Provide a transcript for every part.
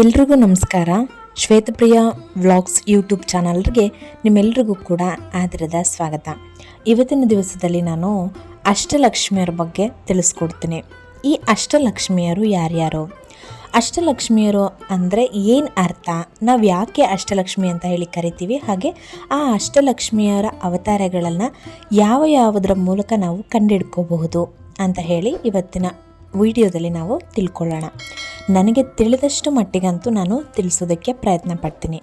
ಎಲ್ರಿಗೂ ನಮಸ್ಕಾರ. ಶ್ವೇತಪ್ರಿಯ vlogs YouTube ಚಾನಲ್ಗೆ ನಿಮ್ಮೆಲ್ರಿಗೂ ಕೂಡ ಆದರದ ಸ್ವಾಗತ. ಇವತ್ತಿನ ದಿವಸದಲ್ಲಿ ನಾನು ಅಷ್ಟಲಕ್ಷ್ಮಿಯರ ಬಗ್ಗೆ ತಿಳಿಸ್ಕೊಡ್ತೀನಿ. ಈ ಅಷ್ಟಲಕ್ಷ್ಮಿಯರು ಯಾರ್ಯಾರು? ಅಷ್ಟಲಕ್ಷ್ಮಿಯರು ಅಂದರೆ ಏನು ಅರ್ಥ? ನಾವು ಯಾಕೆ ಅಷ್ಟಲಕ್ಷ್ಮಿ ಅಂತ ಹೇಳಿ ಕರಿತೀವಿ? ಹಾಗೆ ಆ ಅಷ್ಟಲಕ್ಷ್ಮಿಯರ ಅವತಾರಗಳನ್ನು ಯಾವ ಯಾವುದರ ಮೂಲಕ ನಾವು ಕಂಡಿಡ್ಕೋಬಹುದು ಅಂತ ಹೇಳಿ ಇವತ್ತಿನ ವಿಡಿಯೋದಲ್ಲಿ ನಾವು ತಿಳ್ಕೊಳ್ಳೋಣ. ನನಗೆ ತಿಳಿದಷ್ಟು ಮಟ್ಟಿಗಂತೂ ನಾನು ತಿಳಿಸೋದಕ್ಕೆ ಪ್ರಯತ್ನ ಪಡ್ತೀನಿ.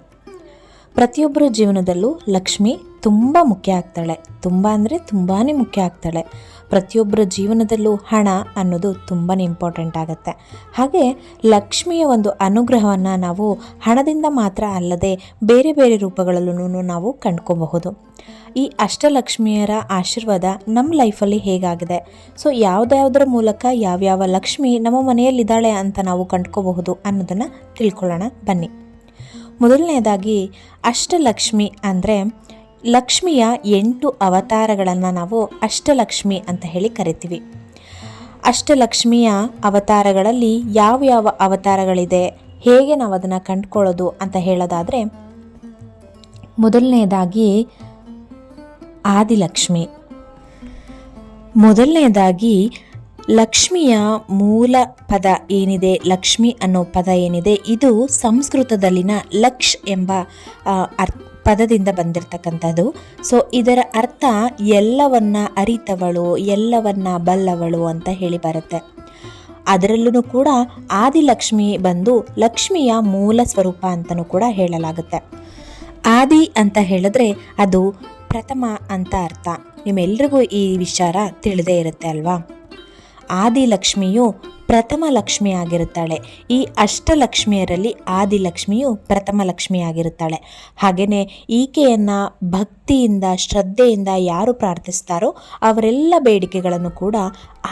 ಪ್ರತಿಯೊಬ್ಬರ ಜೀವನದಲ್ಲೂ ಲಕ್ಷ್ಮಿ ತುಂಬ ಮುಖ್ಯ ಆಗ್ತಾಳೆ. ತುಂಬ ಅಂದರೆ ತುಂಬಾ ಮುಖ್ಯ ಆಗ್ತಾಳೆ. ಪ್ರತಿಯೊಬ್ಬರ ಜೀವನದಲ್ಲೂ ಹಣ ಅನ್ನೋದು ತುಂಬಾ ಇಂಪಾರ್ಟೆಂಟ್ ಆಗುತ್ತೆ. ಹಾಗೆ ಲಕ್ಷ್ಮಿಯ ಒಂದು ಅನುಗ್ರಹವನ್ನು ನಾವು ಹಣದಿಂದ ಮಾತ್ರ ಅಲ್ಲದೆ ಬೇರೆ ಬೇರೆ ರೂಪಗಳಲ್ಲೂ ನಾವು ಕಂಡ್ಕೋಬಹುದು. ಈ ಅಷ್ಟಲಕ್ಷ್ಮಿಯರ ಆಶೀರ್ವಾದ ನಮ್ಮ ಲೈಫಲ್ಲಿ ಹೇಗಾಗಿದೆ? ಸೊ ಯಾವುದ್ಯಾವುದರ ಮೂಲಕ ಯಾವ್ಯಾವ ಲಕ್ಷ್ಮಿ ನಮ್ಮ ಮನೆಯಲ್ಲಿದ್ದಾಳೆ ಅಂತ ನಾವು ಕಂಡ್ಕೋಬಹುದು ಅನ್ನೋದನ್ನು ತಿಳ್ಕೊಳ್ಳೋಣ ಬನ್ನಿ. ಮೊದಲನೆಯದಾಗಿ ಅಷ್ಟಲಕ್ಷ್ಮಿ ಅಂದರೆ ಲಕ್ಷ್ಮಿಯ ಎಂಟು ಅವತಾರಗಳನ್ನು ನಾವು ಅಷ್ಟಲಕ್ಷ್ಮಿ ಅಂತ ಹೇಳಿ ಕರಿತೀವಿ. ಅಷ್ಟಲಕ್ಷ್ಮಿಯ ಅವತಾರಗಳಲ್ಲಿ ಯಾವ ಯಾವ ಅವತಾರಗಳಿದೆ ಹೇಗೆ ನಾವು ಅದನ್ನು ಕಂಡುಕೊಳ್ಳೋದು ಅಂತ ಹೇಳೋದಾದರೆ ಮೊದಲನೆಯದಾಗಿ ಆದಿಲಕ್ಷ್ಮಿ. ಮೊದಲನೆಯದಾಗಿ ಲಕ್ಷ್ಮಿಯ ಮೂಲ ಪದ ಏನಿದೆ ಲಕ್ಷ್ಮಿ ಅನ್ನೋ ಪದ ಏನಿದೆ ಇದು ಸಂಸ್ಕೃತದಲ್ಲಿನ ಲಕ್ಷ್ ಎಂಬ ಆ, ಅರ್ ಪದದಿಂದ ಬಂದಿರತಕ್ಕಂಥದ್ದು. ಸೊ ಇದರ ಅರ್ಥ ಎಲ್ಲವನ್ನ ಅರಿತವಳು, ಎಲ್ಲವನ್ನ ಬಲ್ಲವಳು ಅಂತ ಹೇಳಿ ಬರುತ್ತೆ. ಅದರಲ್ಲೂ ಕೂಡ ಆದಿಲಕ್ಷ್ಮಿ ಬಂದು ಲಕ್ಷ್ಮಿಯ ಮೂಲ ಸ್ವರೂಪ ಅಂತಲೂ ಕೂಡ ಹೇಳಲಾಗುತ್ತೆ. ಆದಿ ಅಂತ ಹೇಳಿದ್ರೆ ಅದು ಪ್ರಥಮ ಅಂತ ಅರ್ಥ. ನಿಮ್ಮೆಲ್ರಿಗೂ ಈ ವಿಚಾರ ತಿಳಿದೇ ಇರುತ್ತೆ ಅಲ್ವಾ? ಆದಿಲಕ್ಷ್ಮಿಯು ಪ್ರಥಮ ಲಕ್ಷ್ಮಿ ಆಗಿರುತ್ತಾಳೆ ಈ ಅಷ್ಟಲಕ್ಷ್ಮಿಯರಲ್ಲಿ ಆದಿಲಕ್ಷ್ಮಿಯು ಪ್ರಥಮ ಲಕ್ಷ್ಮಿ ಆಗಿರುತ್ತಾಳೆ ಹಾಗೆಯೇ ಈಕೆಯನ್ನು ಭಕ್ತಿಯಿಂದ, ಶ್ರದ್ಧೆಯಿಂದ ಯಾರು ಪ್ರಾರ್ಥಿಸ್ತಾರೋ ಅವರೆಲ್ಲ ಬೇಡಿಕೆಗಳನ್ನು ಕೂಡ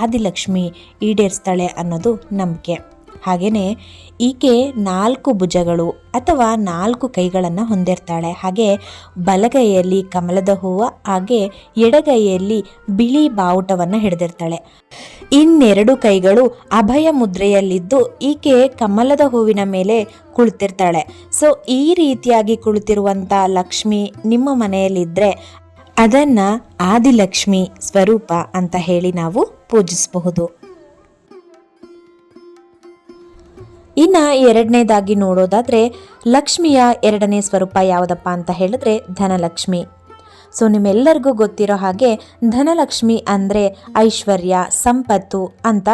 ಆದಿಲಕ್ಷ್ಮಿ ಈಡೇರಿಸ್ತಾಳೆ ಅನ್ನೋದು ನಂಬಿಕೆ. ಹಾಗೆಯೇ ಈಕೆ ನಾಲ್ಕು ಭುಜಗಳು ಅಥವಾ ನಾಲ್ಕು ಕೈಗಳನ್ನು ಹೊಂದಿರ್ತಾಳೆ. ಹಾಗೆ ಬಲಗೈಯಲ್ಲಿ ಕಮಲದ ಹೂವು, ಹಾಗೆ ಎಡಗೈಯಲ್ಲಿ ಬಿಳಿ ಬಾವುಟವನ್ನು ಹಿಡಿದಿರ್ತಾಳೆ. ಇನ್ನೆರಡು ಕೈಗಳು ಅಭಯ ಮುದ್ರೆಯಲ್ಲಿದ್ದು ಈಕೆ ಕಮಲದ ಹೂವಿನ ಮೇಲೆ ಕುಳಿತಿರ್ತಾಳೆ. ಸೊ, ಈ ರೀತಿಯಾಗಿ ಕುಳಿತಿರುವಂಥ ಲಕ್ಷ್ಮಿ ನಿಮ್ಮ ಮನೆಯಲ್ಲಿದ್ದರೆ ಅದನ್ನು ಆದಿಲಕ್ಷ್ಮಿ ಸ್ವರೂಪ ಅಂತ ಹೇಳಿ ನಾವು ಪೂಜಿಸಬಹುದು. ಇನ್ನು ಎರಡನೇದಾಗಿ ನೋಡೋದಾದರೆ ಲಕ್ಷ್ಮಿಯ ಎರಡನೇ ಸ್ವರೂಪ ಯಾವುದಪ್ಪ ಅಂತ ಹೇಳಿದ್ರೆ ಧನಲಕ್ಷ್ಮಿ. ಸೊ, ನಿಮ್ಮೆಲ್ಲರಿಗೂ ಗೊತ್ತಿರೋ ಹಾಗೆ ಧನಲಕ್ಷ್ಮಿ ಅಂದರೆ ಐಶ್ವರ್ಯ, ಸಂಪತ್ತು ಅಂತ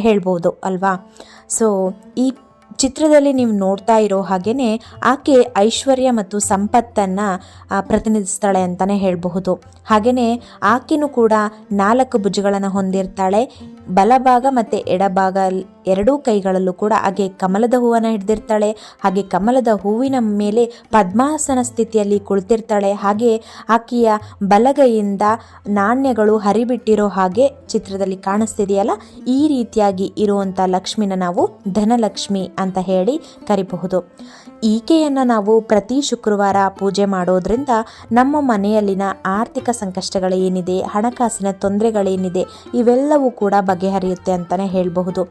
ಹೇಳ್ಬೋದು ಅಲ್ವಾ? ಸೊ, ಈ ಚಿತ್ರದಲ್ಲಿ ನೀವು ನೋಡ್ತಾ ಇರೋ ಹಾಗೆಯೇ ಆಕೆ ಐಶ್ವರ್ಯ ಮತ್ತು ಸಂಪತ್ತನ್ನು ಪ್ರತಿನಿಧಿಸ್ತಾಳೆ ಅಂತಲೇ ಹೇಳಬಹುದು. ಹಾಗೆಯೇ ಆಕೆನೂ ಕೂಡ ನಾಲ್ಕು ಭುಜಗಳನ್ನು ಹೊಂದಿರ್ತಾಳೆ. ಬಲಭಾಗ ಮತ್ತು ಎಡಭಾಗ ಎರಡೂ ಕೈಗಳಲ್ಲೂ ಕೂಡ ಹಾಗೆ ಕಮಲದ ಹೂವನ್ನು ಹಿಡಿದಿರ್ತಾಳೆ, ಹಾಗೆ ಕಮಲದ ಹೂವಿನ ಮೇಲೆ ಪದ್ಮಾಸನ ಸ್ಥಿತಿಯಲ್ಲಿ ಕುಳಿತಿರ್ತಾಳೆ. ಹಾಗೆ ಆಕೆಯ ಬಲಗೈಯಿಂದ ನಾಣ್ಯಗಳು ಹರಿಬಿಟ್ಟಿರೋ ಹಾಗೆ ಚಿತ್ರದಲ್ಲಿ ಕಾಣಿಸ್ತಿದೆಯಲ್ಲ, ಈ ರೀತಿಯಾಗಿ ಇರುವಂಥ ಲಕ್ಷ್ಮಿನ ನಾವು ಧನಲಕ್ಷ್ಮಿ ಅಂತ ಹೇಳಿ ಕರಿಬಹುದು. ಈಕೆಯನ್ನು ನಾವು ಪ್ರತಿ ಶುಕ್ರವಾರ ಪೂಜೆ ಮಾಡೋದ್ರಿಂದ ನಮ್ಮ ಮನೆಯಲ್ಲಿನ ಆರ್ಥಿಕ ಸಂಕಷ್ಟಗಳೇನಿದೆ, ಹಣಕಾಸಿನ ತೊಂದರೆಗಳೇನಿದೆ, ಇವೆಲ್ಲವೂ ಕೂಡ ಬಗೆಹರಿಯುತ್ತೆ ಅಂತಲೇ ಹೇಳಬಹುದು.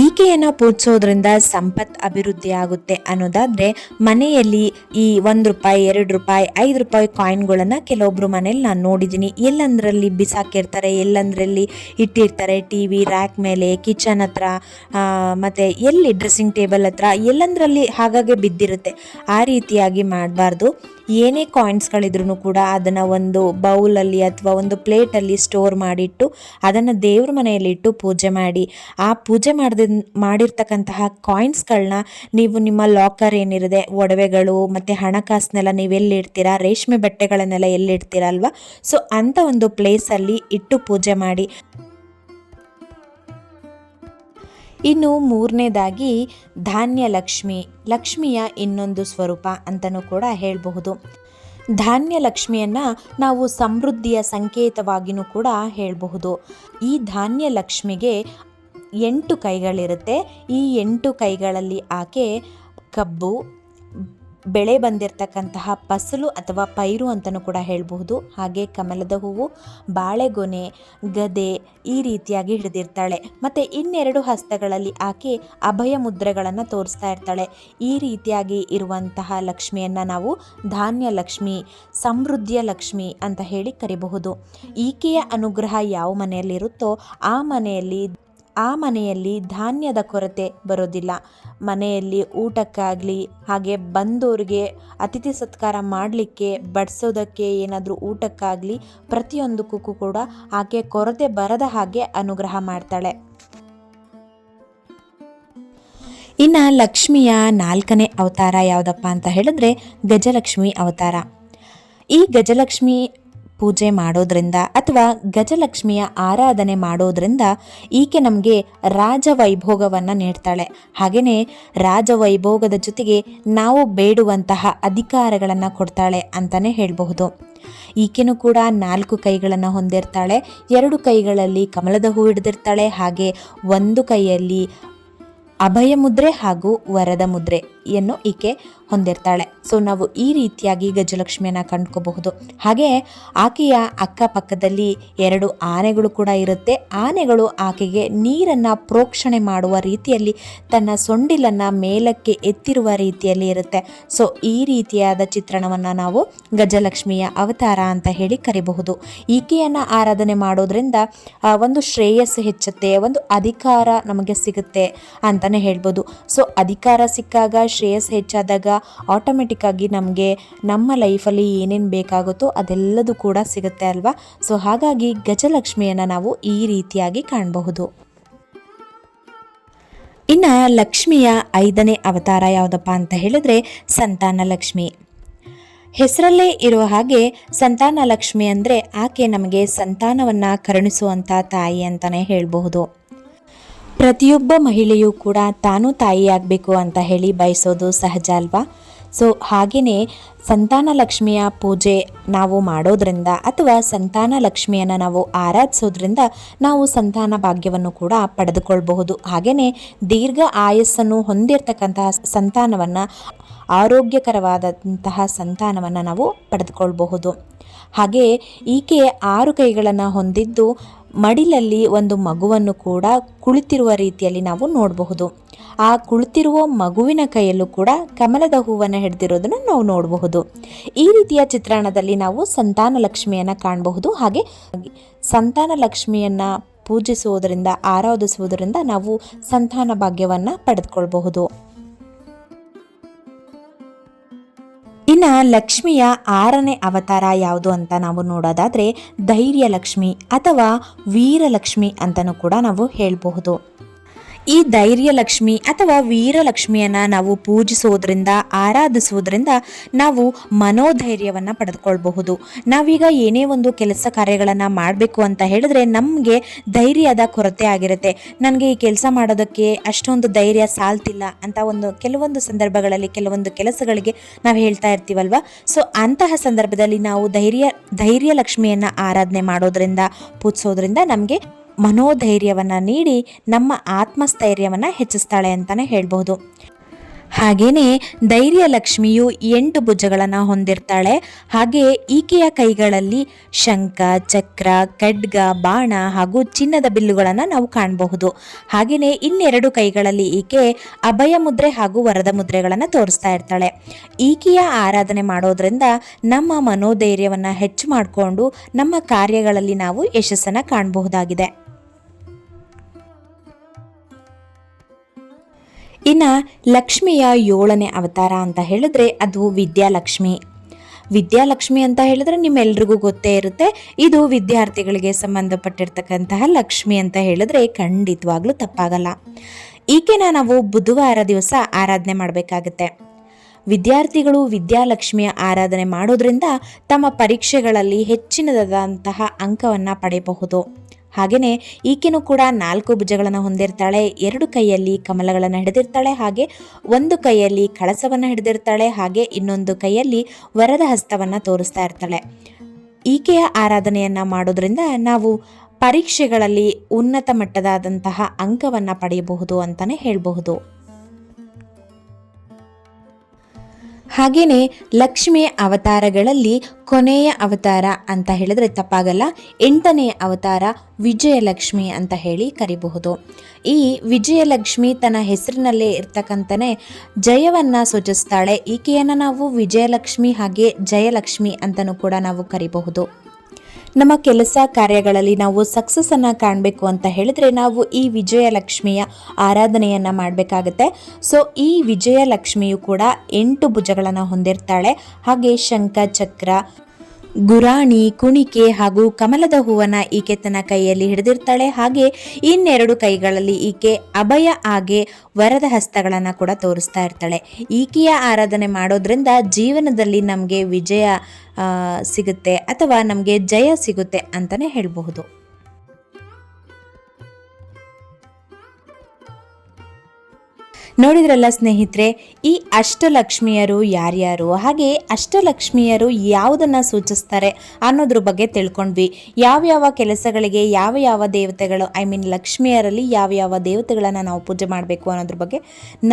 ಈಕೆಯನ್ನು ಪೂಜಿಸೋದ್ರಿಂದ ಸಂಪತ್ ಅಭಿವೃದ್ಧಿ ಆಗುತ್ತೆ ಅನ್ನೋದಾದರೆ ಮನೆಯಲ್ಲಿ ಈ ಒಂದು ರೂಪಾಯಿ, ಎರಡು ರೂಪಾಯಿ, ಐದು ರೂಪಾಯಿ ಕಾಯಿನ್ಗಳನ್ನು ಕೆಲವೊಬ್ಬರು ಮನೇಲಿ ನಾನು ನೋಡಿದ್ದೀನಿ. ಎಲ್ಲಂದ್ರಲ್ಲಿ ಬಿಸಾಕಿರ್ತಾರೆ ಎಲ್ಲಂದ್ರಲ್ಲಿ ಇಟ್ಟಿರ್ತಾರೆ. ಟಿ ವಿ ರ್ಯಾಕ್ ಮೇಲೆ ಕಿಚನ್ ಹತ್ರ ಮತ್ತು ಎಲ್ಲಿ ಡ್ರೆಸ್ಸಿಂಗ್ ಟೇಬಲ್ ಹತ್ರ, ಎಲ್ಲಂದ್ರಲ್ಲಿ ಹಾಗಾಗಿ ಬಿದ್ದಿರುತ್ತೆ. ಆ ರೀತಿಯಾಗಿ ಮಾಡಬಾರ್ದು. ಏನೇ ಕಾಯಿನ್ಸ್ಗಳಿದ್ರು ಕೂಡ ಅದನ್ನು ಒಂದು ಬೌಲಲ್ಲಿ ಅಥವಾ ಒಂದು ಪ್ಲೇಟಲ್ಲಿ ಸ್ಟೋರ್ ಮಾಡಿಟ್ಟು ಅದನ್ನು ದೇವ್ರ ಮನೆಯಲ್ಲಿಟ್ಟು ಪೂಜೆ ಮಾಡಿ. ಆ ಪೂಜೆ ಮಾಡಿದ ಮಾಡಿರ್ತಕ್ಕಂತಹ ಕಾಯಿನ್ಸ್ಗಳನ್ನ ನೀವು ನಿಮ್ಮ ಲಾಕರ್ ಏನಿರುತ್ತೆ ಒಡವೆಗಳು ಮತ್ತು ಹಣಕಾಸನ್ನೆಲ್ಲ ನೀವು ಎಲ್ಲಿಡ್ತೀರಾ ರೇಷ್ಮೆ ಬಟ್ಟೆಗಳನ್ನೆಲ್ಲ ಎಲ್ಲಿಡ್ತೀರಾ ಅಲ್ವಾ? ಸೊ ಅಂಥ ಒಂದು ಪ್ಲೇಸಲ್ಲಿ ಇಟ್ಟು ಪೂಜೆ ಮಾಡಿ. ಇನ್ನು ಮೂರನೇದಾಗಿ ಧಾನ್ಯ ಲಕ್ಷ್ಮಿ ಲಕ್ಷ್ಮಿಯ ಇನ್ನೊಂದು ಸ್ವರೂಪ ಅಂತಲೂ ಕೂಡ ಹೇಳಬಹುದು. ಧಾನ್ಯ ಲಕ್ಷ್ಮಿಯನ್ನು ನಾವು ಸಮೃದ್ಧಿಯ ಸಂಕೇತವಾಗಿಯೂ ಕೂಡ ಹೇಳಬಹುದು. ಈ ಧಾನ್ಯ ಲಕ್ಷ್ಮಿಗೆ ಎಂಟು ಕೈಗಳಿರುತ್ತೆ. ಈ ಎಂಟು ಕೈಗಳಲ್ಲಿ ಆಕೆ ಕಬ್ಬು, ಬೆಳೆ ಬಂದಿರತಕ್ಕಂತಹ ಫಸಲು ಅಥವಾ ಪೈರು ಅಂತಲೂ ಕೂಡ ಹೇಳಬಹುದು. ಹಾಗೆ ಕಮಲದ ಹೂವು, ಬಾಳೆಗೊನೆ, ಗದೆ ಈ ರೀತಿಯಾಗಿ ಹಿಡಿದಿರ್ತಾಳೆ. ಮತ್ತು ಇನ್ನೆರಡು ಹಸ್ತಗಳಲ್ಲಿ ಆಕೆ ಅಭಯ ಮುದ್ರೆಗಳನ್ನು ತೋರಿಸ್ತಾ ಇರ್ತಾಳೆ. ಈ ರೀತಿಯಾಗಿ ಇರುವಂತಹ ಲಕ್ಷ್ಮಿಯನ್ನು ನಾವು ಧಾನ್ಯ ಲಕ್ಷ್ಮಿ, ಸಮೃದ್ಧಿಯ ಲಕ್ಷ್ಮಿ ಅಂತ ಹೇಳಿ ಕರಿಬಹುದು. ಈಕೆಯ ಅನುಗ್ರಹ ಯಾವ ಮನೆಯಲ್ಲಿರುತ್ತೋ ಆ ಮನೆಯಲ್ಲಿ ಆ ಮನೆಯಲ್ಲಿ ಧಾನ್ಯದ ಕೊರತೆ ಬರೋದಿಲ್ಲ. ಮನೆಯಲ್ಲಿ ಊಟಕ್ಕಾಗಲಿ, ಹಾಗೆ ಬಂದೋರಿಗೆ ಅತಿಥಿ ಸತ್ಕಾರ ಮಾಡಲಿಕ್ಕೆ, ಬಡಿಸೋದಕ್ಕೆ ಏನಾದರೂ ಊಟಕ್ಕಾಗಲಿ ಪ್ರತಿಯೊಂದಕ್ಕೂ ಕೂಡ ಆಕೆ ಕೊರತೆ ಬರದ ಹಾಗೆ ಅನುಗ್ರಹ ಮಾಡ್ತಾಳೆ. ಇನ್ನು ಲಕ್ಷ್ಮಿಯ ನಾಲ್ಕನೇ ಅವತಾರ ಯಾವುದಪ್ಪ ಅಂತ ಹೇಳಿದ್ರೆ ಗಜಲಕ್ಷ್ಮಿ ಅವತಾರ. ಈ ಗಜಲಕ್ಷ್ಮಿ ಪೂಜೆ ಮಾಡೋದ್ರಿಂದ ಅಥವಾ ಗಜಲಕ್ಷ್ಮಿಯ ಆರಾಧನೆ ಮಾಡೋದ್ರಿಂದ ಈಕೆ ನಮಗೆ ರಾಜವೈಭೋಗವನ್ನು ನೀಡ್ತಾಳೆ. ಹಾಗೆಯೇ ರಾಜವೈಭೋಗದ ಜೊತೆಗೆ ನಾವು ಬೇಡುವಂತಹ ಅಧಿಕಾರಗಳನ್ನು ಕೊಡ್ತಾಳೆ ಅಂತಲೇ ಹೇಳಬಹುದು. ಈಕೆನೂ ಕೂಡ ನಾಲ್ಕು ಕೈಗಳನ್ನು ಹೊಂದಿರ್ತಾಳೆ. ಎರಡು ಕೈಗಳಲ್ಲಿ ಕಮಲದ ಹೂ ಹಿಡಿದಿರ್ತಾಳೆ. ಹಾಗೆ ಒಂದು ಕೈಯಲ್ಲಿ ಅಭಯ ಮುದ್ರೆ ಹಾಗೂ ವರದ ಮುದ್ರೆಯನ್ನು ಈಕೆ ಹೊಂದಿರ್ತಾಳೆ. ಸೊ, ನಾವು ಈ ರೀತಿಯಾಗಿ ಗಜಲಕ್ಷ್ಮಿಯನ್ನು ಕಂಡ್ಕೋಬಹುದು. ಹಾಗೆ ಆಕೆಯ ಅಕ್ಕಪಕ್ಕದಲ್ಲಿ ಎರಡು ಆನೆಗಳು ಕೂಡ ಇರುತ್ತೆ. ಆನೆಗಳು ಆಕೆಗೆ ನೀರನ್ನು ಪ್ರೋಕ್ಷಣೆ ಮಾಡುವ ರೀತಿಯಲ್ಲಿ ತನ್ನ ಸೊಂಡಿಲನ್ನು ಮೇಲಕ್ಕೆ ಎತ್ತಿರುವ ರೀತಿಯಲ್ಲಿ ಇರುತ್ತೆ. ಸೊ, ಈ ರೀತಿಯಾದ ಚಿತ್ರಣವನ್ನು ನಾವು ಗಜಲಕ್ಷ್ಮಿಯ ಅವತಾರ ಅಂತ ಹೇಳಿ ಕರಿಬಹುದು. ಈಕೆಯನ್ನು ಆರಾಧನೆ ಮಾಡೋದ್ರಿಂದ ಒಂದು ಶ್ರೇಯಸ್ಸು ಹೆಚ್ಚುತ್ತೆ, ಒಂದು ಅಧಿಕಾರ ನಮಗೆ ಸಿಗುತ್ತೆ ಅಂತಲೇ ಹೇಳ್ಬೋದು. ಸೊ, ಅಧಿಕಾರ ಸಿಕ್ಕಾಗ ಶ್ರೇಯಸ್ ಹೆಚ್ಚಾದಾಗ ಆಟೋಮೆಟಿಕ್ ಆಗಿ ನಮಗೆ ನಮ್ಮ ಲೈಫಲ್ಲಿ ಏನೇನು ಬೇಕಾಗುತ್ತೋ ಅದೆಲ್ಲದೂ ಕೂಡ ಸಿಗುತ್ತೆ ಅಲ್ವಾ? ಸೊ ಹಾಗಾಗಿ ಗಜಲಕ್ಷ್ಮಿಯನ್ನು ನಾವು ಈ ರೀತಿಯಾಗಿ ಕಾಣಬಹುದು. ಇನ್ನು ಲಕ್ಷ್ಮಿಯ ಐದನೇ ಅವತಾರ ಯಾವುದಪ್ಪ ಅಂತ ಹೇಳಿದ್ರೆ ಸಂತಾನ ಲಕ್ಷ್ಮಿ. ಹೆಸರಲ್ಲೇ ಇರುವ ಹಾಗೆ ಸಂತಾನ ಲಕ್ಷ್ಮಿ ಅಂದರೆ ಆಕೆ ನಮಗೆ ಸಂತಾನವನ್ನು ಕರುಣಿಸುವಂಥ ತಾಯಿ ಅಂತಲೇ ಹೇಳಬಹುದು. ಪ್ರತಿಯೊಬ್ಬ ಮಹಿಳೆಯೂ ಕೂಡ ತಾನು ತಾಯಿಯಾಗಬೇಕು ಅಂತ ಹೇಳಿ ಬಯಸೋದು ಸಹಜ ಅಲ್ವಾ? ಸೊ ಹಾಗೆಯೇ ಸಂತಾನ ಲಕ್ಷ್ಮಿಯ ಪೂಜೆ ನಾವು ಮಾಡೋದ್ರಿಂದ ಅಥವಾ ಸಂತಾನ ಲಕ್ಷ್ಮಿಯನ್ನು ನಾವು ಆರಾಧಿಸೋದ್ರಿಂದ ನಾವು ಸಂತಾನ ಭಾಗ್ಯವನ್ನು ಕೂಡ ಪಡೆದುಕೊಳ್ಬಹುದು. ಹಾಗೆಯೇ ದೀರ್ಘ ಆಯಸ್ಸನ್ನು ಹೊಂದಿರತಕ್ಕಂತಹ ಸಂತಾನವನ್ನು, ಆರೋಗ್ಯಕರವಾದಂತಹ ಸಂತಾನವನ್ನು ನಾವು ಪಡೆದುಕೊಳ್ಬಹುದು. ಹಾಗೆ ಈಕೆ ಆರು ಕೈಗಳನ್ನು ಹೊಂದಿದ್ದು ಮಡಿಲಲ್ಲಿ ಒಂದು ಮಗುವನ್ನು ಕೂಡ ಕುಳಿತಿರುವ ರೀತಿಯಲ್ಲಿ ನಾವು ನೋಡಬಹುದು. ಆ ಕುಳಿತಿರುವ ಮಗುವಿನ ಕೈಯಲ್ಲೂ ಕೂಡ ಕಮಲದ ಹೂವನ್ನು ಹಿಡಿದಿರೋದನ್ನು ನಾವು ನೋಡಬಹುದು. ಈ ರೀತಿಯ ಚಿತ್ರಣದಲ್ಲಿ ನಾವು ಸಂತಾನ ಲಕ್ಷ್ಮಿಯನ್ನು ಕಾಣಬಹುದು. ಹಾಗೆ ಸಂತಾನ ಲಕ್ಷ್ಮಿಯನ್ನು ಪೂಜಿಸುವುದರಿಂದ, ಆರಾಧಿಸುವುದರಿಂದ ನಾವು ಸಂತಾನ ಭಾಗ್ಯವನ್ನು ಪಡೆದುಕೊಳ್ಬಹುದು. ಇನ್ನು ಲಕ್ಷ್ಮಿಯ ಆರನೇ ಅವತಾರ ಯಾವುದು ಅಂತ ನಾವು ನೋಡೋದಾದರೆ ಧೈರ್ಯ ಲಕ್ಷ್ಮಿ ಅಥವಾ ವೀರಲಕ್ಷ್ಮಿ ಅಂತಲೂ ಕೂಡ ನಾವು ಹೇಳಬಹುದು. ಈ ಧೈರ್ಯ ಲಕ್ಷ್ಮಿ ಅಥವಾ ವೀರಲಕ್ಷ್ಮಿಯನ್ನು ನಾವು ಪೂಜಿಸೋದ್ರಿಂದ ಆರಾಧಿಸುವುದರಿಂದ ನಾವು ಮನೋಧೈರ್ಯವನ್ನು ಪಡೆದುಕೊಳ್ಬಹುದು. ನಾವೀಗ ಏನೇ ಒಂದು ಕೆಲಸ ಕಾರ್ಯಗಳನ್ನು ಮಾಡಬೇಕು ಅಂತ ಹೇಳಿದ್ರೆ ನಮಗೆ ಧೈರ್ಯದ ಕೊರತೆ ಆಗಿರುತ್ತೆ. ನನಗೆ ಈ ಕೆಲಸ ಮಾಡೋದಕ್ಕೆ ಅಷ್ಟೊಂದು ಧೈರ್ಯ ಸಾಲ್ತಿಲ್ಲ ಅಂತ ಒಂದು ಕೆಲವೊಂದು ಸಂದರ್ಭಗಳಲ್ಲಿ, ಕೆಲವೊಂದು ಕೆಲಸಗಳಿಗೆ ನಾವು ಹೇಳ್ತಾ ಇರ್ತೀವಲ್ವ? ಸೊ ಅಂತಹ ಸಂದರ್ಭದಲ್ಲಿ ನಾವು ಧೈರ್ಯ ಧೈರ್ಯ ಲಕ್ಷ್ಮಿಯನ್ನು ಆರಾಧನೆ ಮಾಡೋದ್ರಿಂದ, ಪೂಜಿಸೋದ್ರಿಂದ ನಮಗೆ ಮನೋಧೈರ್ಯವನ್ನು ನೀಡಿ ನಮ್ಮ ಆತ್ಮಸ್ಥೈರ್ಯವನ್ನು ಹೆಚ್ಚಿಸ್ತಾಳೆ ಅಂತಲೇ ಹೇಳ್ಬೋದು. ಹಾಗೆಯೇ ಧೈರ್ಯ ಲಕ್ಷ್ಮಿಯು ಎಂಟು ಭುಜಗಳನ್ನು ಹೊಂದಿರ್ತಾಳೆ. ಹಾಗೆಯೇ ಈಕೆಯ ಕೈಗಳಲ್ಲಿ ಶಂಖ, ಚಕ್ರ, ಖಡ್ಗ, ಬಾಣ ಹಾಗೂ ಚಿನ್ನದ ಬಿಲ್ಲುಗಳನ್ನು ನಾವು ಕಾಣಬಹುದು. ಹಾಗೆಯೇ ಇನ್ನೆರಡು ಕೈಗಳಲ್ಲಿ ಈಕೆ ಅಭಯ ಮುದ್ರೆ ಹಾಗೂ ವರದ ಮುದ್ರೆಗಳನ್ನು ತೋರಿಸ್ತಾ ಇರ್ತಾಳೆ. ಈಕೆಯ ಆರಾಧನೆ ಮಾಡೋದ್ರಿಂದ ನಮ್ಮ ಮನೋಧೈರ್ಯವನ್ನು ಹೆಚ್ಚು ಮಾಡಿಕೊಂಡು ನಮ್ಮ ಕಾರ್ಯಗಳಲ್ಲಿ ನಾವು ಯಶಸ್ಸನ್ನು ಕಾಣಬಹುದಾಗಿದೆ. ಇನ್ನು ಲಕ್ಷ್ಮಿಯ ಏಳನೇ ಅವತಾರ ಅಂತ ಹೇಳಿದ್ರೆ ಅದು ವಿದ್ಯಾಲಕ್ಷ್ಮಿ. ವಿದ್ಯಾಲಕ್ಷ್ಮಿ ಅಂತ ಹೇಳಿದ್ರೆ ನಿಮ್ಮೆಲ್ರಿಗೂ ಗೊತ್ತೇ ಇರುತ್ತೆ. ಇದು ವಿದ್ಯಾರ್ಥಿಗಳಿಗೆ ಸಂಬಂಧಪಟ್ಟಿರ್ತಕ್ಕಂತಹ ಲಕ್ಷ್ಮಿ ಅಂತ ಹೇಳಿದ್ರೆ ಖಂಡಿತವಾಗ್ಲೂ ತಪ್ಪಾಗಲ್ಲ. ಈಕೆನ ನಾವು ಬುಧವಾರ ದಿವಸ ಆರಾಧನೆ ಮಾಡಬೇಕಾಗತ್ತೆ. ವಿದ್ಯಾರ್ಥಿಗಳು ವಿದ್ಯಾಲಕ್ಷ್ಮಿಯ ಆರಾಧನೆ ಮಾಡೋದ್ರಿಂದ ತಮ್ಮ ಪರೀಕ್ಷೆಗಳಲ್ಲಿ ಹೆಚ್ಚಿನದಾದಂತಹ ಅಂಕವನ್ನು ಪಡೆಯಬಹುದು. ಹಾಗೆಯೇ ಈಕೆನೂ ಕೂಡ ನಾಲ್ಕು ಭುಜಗಳನ್ನು ಹೊಂದಿರ್ತಾಳೆ, ಎರಡು ಕೈಯಲ್ಲಿ ಕಮಲಗಳನ್ನು ಹಿಡಿದಿರ್ತಾಳೆ ಹಾಗೆ ಒಂದು ಕೈಯಲ್ಲಿ ಕಳಸವನ್ನು ಹಿಡಿದಿರ್ತಾಳೆ ಹಾಗೆ ಇನ್ನೊಂದು ಕೈಯಲ್ಲಿ ವರದ ಹಸ್ತವನ್ನು ತೋರಿಸ್ತಾ ಇರ್ತಾಳೆ. ಈಕೆಯ ಆರಾಧನೆಯನ್ನು ಮಾಡೋದ್ರಿಂದ ನಾವು ಪರೀಕ್ಷೆಗಳಲ್ಲಿ ಉನ್ನತ ಮಟ್ಟದಾದಂತಹ ಅಂಕವನ್ನು ಪಡೆಯಬಹುದು ಅಂತಲೇ ಹೇಳಬಹುದು. ಹಾಗೆಯೇ ಲಕ್ಷ್ಮಿಯ ಅವತಾರಗಳಲ್ಲಿ ಕೊನೆಯ ಅವತಾರ ಅಂತ ಹೇಳಿದ್ರೆ ತಪ್ಪಾಗಲ್ಲ ಎಂಟನೆಯ ಅವತಾರ ವಿಜಯಲಕ್ಷ್ಮಿ ಅಂತ ಹೇಳಿ ಕರಿಬಹುದು. ಈ ವಿಜಯಲಕ್ಷ್ಮಿ ತನ್ನ ಹೆಸರಿನಲ್ಲೇ ಇರ್ತಕ್ಕಂಥನೇ ಜಯವನ್ನು ಸೂಚಿಸ್ತಾಳೆ. ಈಕೆಯನ್ನು ನಾವು ವಿಜಯಲಕ್ಷ್ಮಿ ಹಾಗೆ ಜಯಲಕ್ಷ್ಮಿ ಅಂತಲೂ ಕೂಡ ನಾವು ಕರಿಬಹುದು. ನಮ್ಮ ಕೆಲಸ ಕಾರ್ಯಗಳಲ್ಲಿ ನಾವು ಸಕ್ಸಸ್ಸನ್ನು ಕಾಣಬೇಕು ಅಂತ ಹೇಳಿದ್ರೆ ನಾವು ಈ ವಿಜಯಲಕ್ಷ್ಮಿಯ ಆರಾಧನೆಯನ್ನು ಮಾಡಬೇಕಾಗತ್ತೆ. ಸೊ ಈ ವಿಜಯಲಕ್ಷ್ಮಿಯು ಕೂಡ ಎಂಟು ಭುಜಗಳನ್ನು ಹೊಂದಿರ್ತಾಳೆ. ಹಾಗೆ ಶಂಖ, ಚಕ್ರ ಗುರಾಣಿ, ಕುಣಿಕೆ ಹಾಗೂ ಕಮಲದ ಹೂವನ್ನ ಈಕೆ ತನ್ನ ಕೈಯಲ್ಲಿ ಹಿಡಿದಿರ್ತಾಳೆ ಹಾಗೆ ಇನ್ನೆರಡು ಕೈಗಳಲ್ಲಿ ಈಕೆ ಅಭಯ ಹಾಗೆ ವರದ ಹಸ್ತಗಳನ್ನು ಕೂಡ ತೋರಿಸ್ತಾ ಇರ್ತಾಳೆ. ಈಕೆಯ ಆರಾಧನೆ ಮಾಡೋದ್ರಿಂದ ಜೀವನದಲ್ಲಿ ನಮಗೆ ವಿಜಯ ಸಿಗುತ್ತೆ ಅಥವಾ ನಮಗೆ ಜಯ ಸಿಗುತ್ತೆ ಅಂತಲೇ ಹೇಳಬಹುದು. ನೋಡಿದ್ರಲ್ಲ ಸ್ನೇಹಿತರೆ, ಈ ಅಷ್ಟಲಕ್ಷ್ಮಿಯರು ಯಾರ್ಯಾರು? ಹಾಗೆ ಅಷ್ಟಲಕ್ಷ್ಮಿಯರು ಯಾವುದನ್ನು ಸೂಚಿಸ್ತಾರೆ ಅನ್ನೋದ್ರ ಬಗ್ಗೆ ತಿಳ್ಕೊಂಡ್ವಿ. ಯಾವ್ಯಾವ ಕೆಲಸಗಳಿಗೆ, ಯಾವ ಯಾವ ದೇವತೆಗಳು ಐ ಮೀನ್ ಲಕ್ಷ್ಮಿಯರಲ್ಲಿ ಯಾವ ಯಾವ ದೇವತೆಗಳನ್ನು ನಾವು ಪೂಜೆ ಮಾಡಬೇಕು ಅನ್ನೋದ್ರ ಬಗ್ಗೆ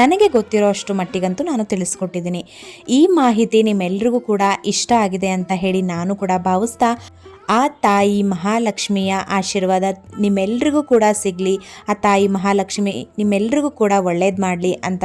ನನಗೆ ಗೊತ್ತಿರೋ ಅಷ್ಟು ಮಟ್ಟಿಗಂತೂ ನಾನು ತಿಳಿಸ್ಕೊಟ್ಟಿದ್ದೀನಿ. ಈ ಮಾಹಿತಿ ನಿಮ್ಮೆಲ್ಲರಿಗೂ ಕೂಡ ಇಷ್ಟ ಆಗಿದೆ ಅಂತ ಹೇಳಿ ನಾನು ಕೂಡ ಭಾವಿಸ್ತಾ ಆ ತಾಯಿ ಮಹಾಲಕ್ಷ್ಮಿಯ ಆಶೀರ್ವಾದ ನಿಮ್ಮೆಲ್ರಿಗೂ ಕೂಡ ಸಿಗಲಿ. ಆ ತಾಯಿ ಮಹಾಲಕ್ಷ್ಮಿ ನಿಮ್ಮೆಲ್ರಿಗೂ ಕೂಡ ಒಳ್ಳೇದು ಮಾಡಲಿ ಅಂತ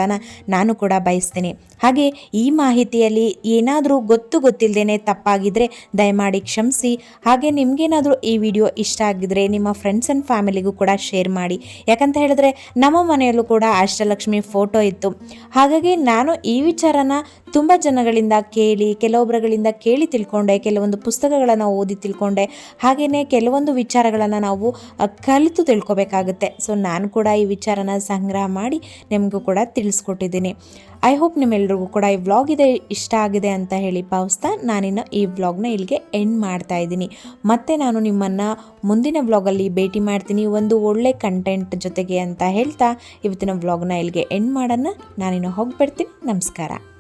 ನಾನು ಕೂಡ ಬಯಸ್ತೀನಿ. ಹಾಗೆ ಈ ಮಾಹಿತಿಯಲ್ಲಿ ಏನಾದರೂ ಗೊತ್ತು ಗೊತ್ತಿಲ್ಲದೇ ತಪ್ಪಾಗಿದ್ದರೆ ದಯಮಾಡಿ ಕ್ಷಮಿಸಿ. ಹಾಗೆ ನಿಮಗೇನಾದರೂ ಈ ವಿಡಿಯೋ ಇಷ್ಟ ಆಗಿದ್ರೆ ನಿಮ್ಮ ಫ್ರೆಂಡ್ಸ್ ಆ್ಯಂಡ್ ಫ್ಯಾಮಿಲಿಗೂ ಕೂಡ ಶೇರ್ ಮಾಡಿ. ಯಾಕಂತ ಹೇಳಿದ್ರೆ ನಮ್ಮ ಮನೆಯಲ್ಲೂ ಕೂಡ ಅಷ್ಟಲಕ್ಷ್ಮಿ ಫೋಟೋ ಇತ್ತು. ಹಾಗಾಗಿ ನಾನು ಈ ವಿಚಾರನ ತುಂಬ ಜನಗಳಿಂದ ಕೇಳಿ ಕೆಲವೊಬ್ಬರುಗಳಿಂದ ಕೇಳಿ ತಿಳ್ಕೊಂಡೆ, ಕೆಲವೊಂದು ಪುಸ್ತಕಗಳನ್ನು ಓದಿ ತಿಳ್ಕೊಂಡೆ. ಹಾಗೆಯೇ ಕೆಲವೊಂದು ವಿಚಾರಗಳನ್ನು ನಾವು ಕಲಿತು ತಿಳ್ಕೊಬೇಕಾಗುತ್ತೆ. ಸೊ, ನಾನು ಕೂಡ ಈ ವಿಚಾರನ ಸಂಗ್ರಹ ಮಾಡಿ ನಿಮಗೂ ಕೂಡ ತಿಳಿಸ್ಕೊಟ್ಟಿದ್ದೀನಿ. ಐ ಹೋಪ್ ನಿಮ್ಮೆಲ್ರಿಗೂ ಕೂಡ ಈ ವ್ಲಾಗ್ ಇದೆ, ಇಷ್ಟ ಆಗಿದೆ ಅಂತ ಹೇಳಿ ಭಾವಿಸ್ತಾ ನಾನಿನ್ನು ಈ ವ್ಲಾಗ್ನ ಇಲ್ಲಿಗೆ ಎಂಡ್ ಮಾಡ್ತಾ ಇದ್ದೀನಿ. ಮತ್ತೆ ನಾನು ನಿಮ್ಮನ್ನು ಮುಂದಿನ ವ್ಲಾಗಲ್ಲಿ ಭೇಟಿ ಮಾಡ್ತೀನಿ ಒಂದು ಒಳ್ಳೆ ಕಂಟೆಂಟ್ ಜೊತೆಗೆ ಅಂತ ಹೇಳ್ತಾ ಇವತ್ತಿನ ವ್ಲಾಗ್ನ ಇಲ್ಲಿಗೆ ಎಂಡ್ ಮಾಡೋಣ. ನಾನಿನ್ನು ಹೋಗ್ಬಿಡ್ತೀನಿ ನಮಸ್ಕಾರ.